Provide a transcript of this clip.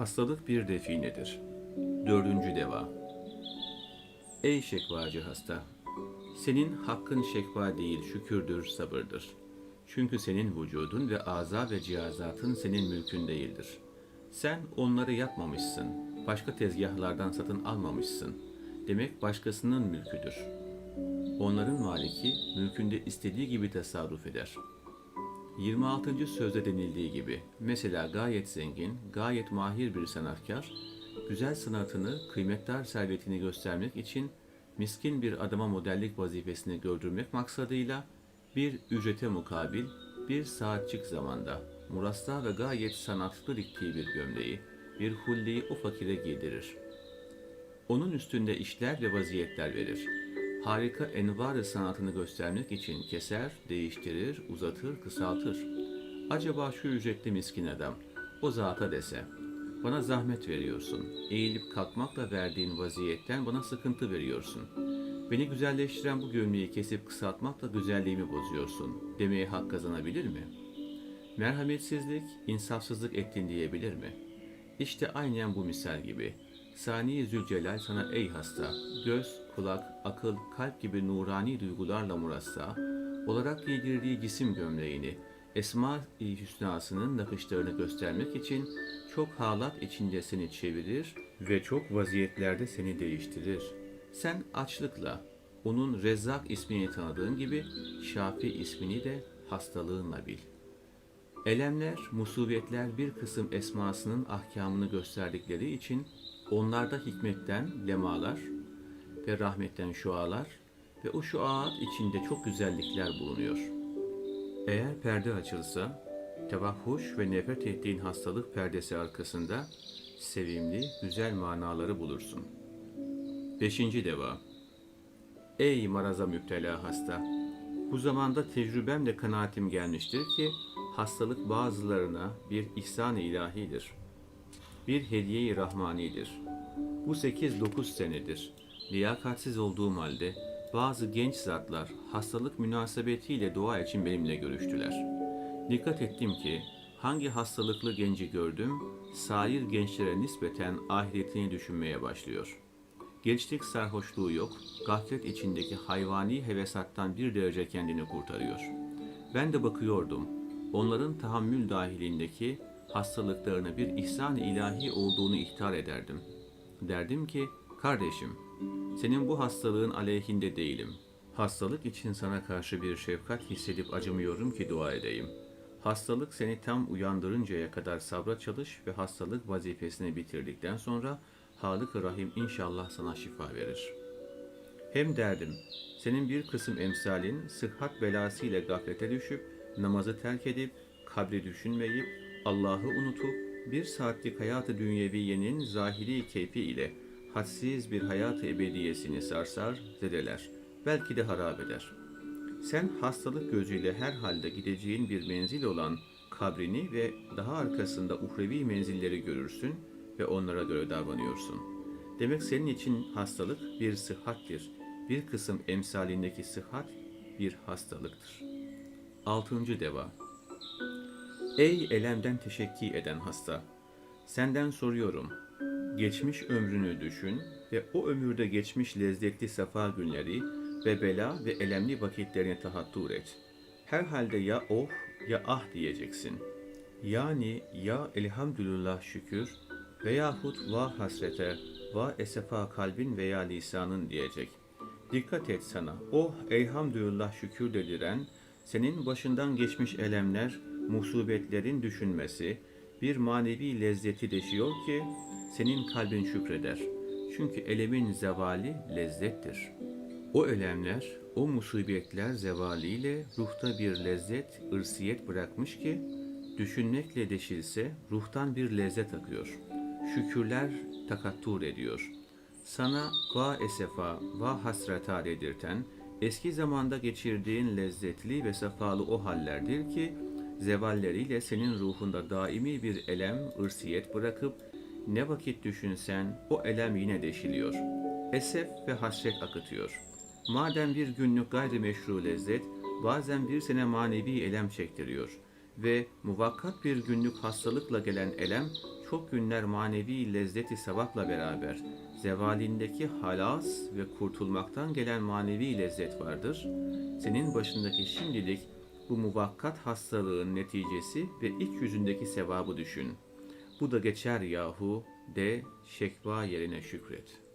Hastalık bir definedir. Dördüncü deva. Ey şekvacı hasta! Senin hakkın şekva değil, şükürdür, sabırdır. Çünkü senin vücudun ve aza ve cihazatın senin mülkün değildir. Sen onları yapmamışsın, başka tezgahlardan satın almamışsın. Demek başkasının mülküdür. Onların maliki mülkünde istediği gibi tasarruf eder. 26. sözde denildiği gibi, mesela gayet zengin, gayet mahir bir sanatkar, güzel sanatını, kıymetdar servetini göstermek için miskin bir adama modellik vazifesini gördürmek maksadıyla bir ücrete mukabil bir saatçik zamanda murassa ve gayet sanatlı diktiği bir gömleği, bir hulleyi o fakire giydirir. Onun üstünde işler ve vaziyetler verir. Harika envar sanatını göstermek için keser, değiştirir, uzatır, kısaltır. Acaba şu ücretli miskin adam o zata dese, bana zahmet veriyorsun, eğilip kalkmakla verdiğin vaziyetten bana sıkıntı veriyorsun. Beni güzelleştiren bu gömleği kesip kısaltmakla güzelliğimi bozuyorsun demeye hak kazanabilir mi? Merhametsizlik, insafsızlık ettin diyebilir mi? İşte aynen bu misal gibi. Sani Zülcelal sana ey hasta, göz, kulak, akıl, kalp gibi nurani duygularla murassa olarak giydirdiği cisim gömleğini, Esma-i Hüsna'sının nakışlarını göstermek için çok halat içinde seni çevirir ve çok vaziyetlerde seni değiştirir. Sen açlıkla, onun Rezzak ismini tanıdığın gibi Şafi ismini de hastalığınla bil. Elemler, musibetler bir kısım esmasının ahkamını gösterdikleri için onlarda hikmetten lemalar ve rahmetten şualar ve o şuaat içinde çok güzellikler bulunuyor. Eğer perde açılsa, tevahhuş ve nefret ettiğin hastalık perdesi arkasında sevimli, güzel manaları bulursun. Beşinci deva Ey maraza müptela hasta! Bu zamanda tecrübemle kanaatim gelmiştir ki hastalık bazılarına bir ihsan-ı ilahidir. Bir hediye-i rahmanidir. Bu 8-9 senedir. Liyakatsiz olduğum halde bazı genç zatlar hastalık münasebetiyle dua için benimle görüştüler. Dikkat ettim ki hangi hastalıklı genci gördüm, sair gençlere nispeten ahiretini düşünmeye başlıyor.'' Gençlik sarhoşluğu yok, gaflet içindeki hayvani hevesattan bir derece kendini kurtarıyor. Ben de bakıyordum, onların tahammül dahilindeki hastalıklarına bir ihsan ilahi olduğunu ihtar ederdim. Derdim ki, kardeşim, senin bu hastalığın aleyhinde değilim. Hastalık için sana karşı bir şefkat hissedip acımıyorum ki dua edeyim. Hastalık seni tam uyandırıncaya kadar sabra çalış ve hastalık vazifesini bitirdikten sonra Halık-ı Rahim inşallah sana şifa verir. Hem derdim, senin bir kısım emsalin sıhhat belasıyla gaflete düşüp, namazı terk edip, kabri düşünmeyip, Allah'ı unutup, bir saatlik hayatı dünyeviyenin zahiri keyfi ile hadsiz bir hayat-ı ebediyesini sarsar, zedeler, belki de harap eder. Sen hastalık gözüyle her halde gideceğin bir menzil olan kabrini ve daha arkasında uhrevi menzilleri görürsün ve onlara göre davranıyorsun. Demek senin için hastalık bir sıhhattir. Bir kısım emsalindeki sıhhat bir hastalıktır. Altıncı deva Ey elemden teşekki eden hasta! Senden soruyorum. Geçmiş ömrünü düşün ve o ömürde geçmiş lezzetli safa günleri ve bela ve elemli vakitlerini tahattur et. Herhalde ya oh ya ah diyeceksin. Yani ya elhamdülillah şükür veyahut va hasrete, va esefa kalbin veya lisanın diyecek. Dikkat et sana, oh elhamdülillah şükür dediren, senin başından geçmiş elemler, musibetlerin düşünmesi, bir manevi lezzeti deşiyor ki, senin kalbin şükreder. Çünkü elemin zevali lezzettir. O elemler, o musibetler zevaliyle ruhta bir lezzet, ırsiyet bırakmış ki, düşünmekle deşilse ruhtan bir lezzet akıyor.'' şükürler takattur ediyor. Sana va esefa, va hasreta dedirten, eski zamanda geçirdiğin lezzetli ve sefalı o hallerdir ki, zevalleriyle senin ruhunda daimi bir elem, ırsiyet bırakıp, ne vakit düşünsen o elem yine deşiliyor. Esef ve hasret akıtıyor. Madem bir günlük gayrimeşru lezzet, bazen bir sene manevi elem çektiriyor. ve muvakkat bir günlük hastalıkla gelen elem çok günler manevi lezzeti sevapla beraber zevalindeki halas ve kurtulmaktan gelen manevi lezzet vardır. Senin başındaki şimdilik bu muvakkat hastalığın neticesi ve iç yüzündeki sevabı düşün. Bu da geçer yahu de şekva yerine şükret.''